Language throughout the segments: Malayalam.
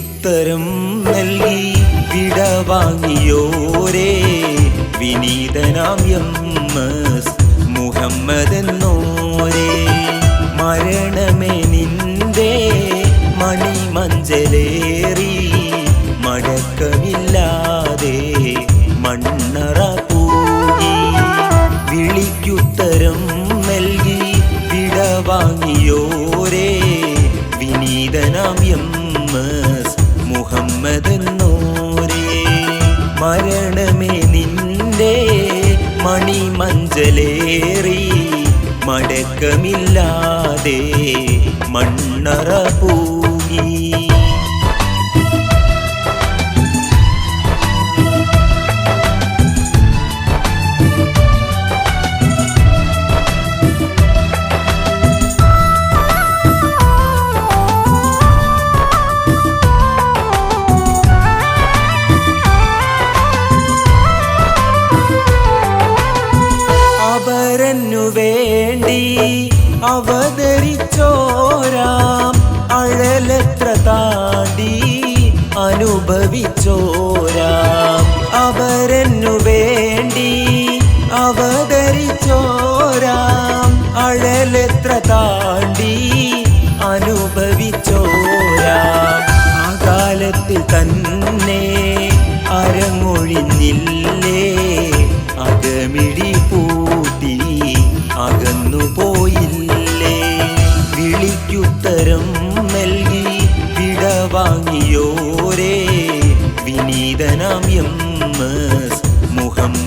വിളിക്കുത്തരം നൽകി വിടവാങ്ങിയോരേ. വിനീതനാം എം എസ് മുഹമ്മദ് എന്നോരേ മരണമേ നിന്റെ മണിമഞ്ചലേറി. മടക്കമില്ലാതെ മണ്ണറ പൂകി വിളിക്കുത്തരം നൽകി വിടവാങ്ങിയോരേ. വിനീതനാം എം മണിമഞ്ചലേറി മടക്കമില്ലാതെ മണ്ണറ പൂകി. അനുഭവിച്ചോരാം അവരന്നു വേണ്ടി അവതരിച്ചോരാം. അഴലത്ര താണ്ടി അനുഭവിച്ചോരാം. ആ കാലത്തിൽ തന്നെ അരങ്ങൊഴിഞ്ഞില്ലേ.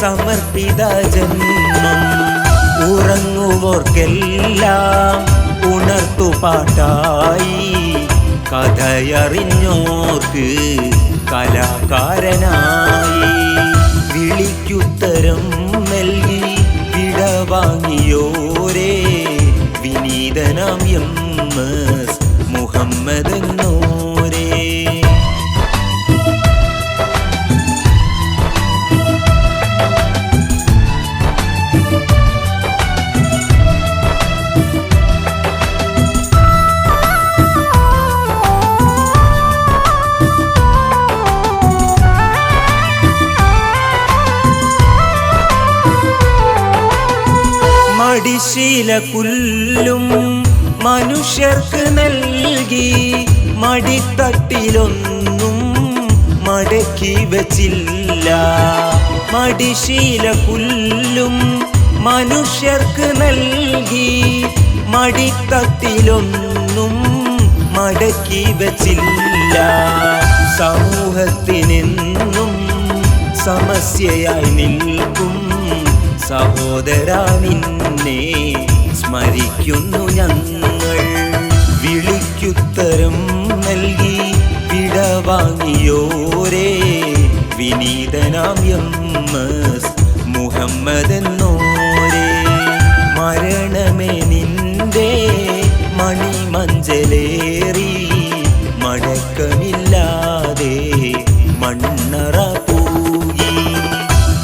സമർപ്പിത ജന്മം. ഉറങ്ങുവോർക്കെല്ലാം ഉണർത്തുപാട്ടായി കഥയറിഞ്ഞോർക്ക് കലാകാരനായി. വിളിക്കുത്തരം നൽകി വിടവാങ്ങിയോരേ. വിനീതനാം എം എസ് മുഹമ്മദ് എന്നോരേ മടിശീല പുല്ലും മനുഷ്യർക്ക് നൽകി മടിത്തട്ടിലൊന്നും മടക്കി വച്ചില്ല. മടിശീല പുല്ലും മനുഷ്യർക്ക് നൽകി മടിത്തട്ടിലൊന്നും മടക്കി വച്ചില്ല. സമൂഹത്തിനെന്നും സമസ്യയായി നിൽക്കും. സഹോദരാ നിന്നെ സ്മരിക്കുന്നു ഞങ്ങൾ. വിളിക്കുത്തരം നൽകി വിടവാങ്ങിയോരേ വിനീതനാം എം എസ് മുഹമ്മദ് എന്നോരേ മരണമേ നിന്റെ മണിമഞ്ചലേറി മടക്കമില്ലാതെ മണ്ണറ പോയി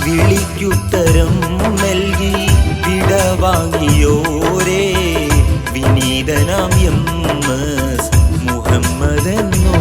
വിളിക്കുത്തരം veneno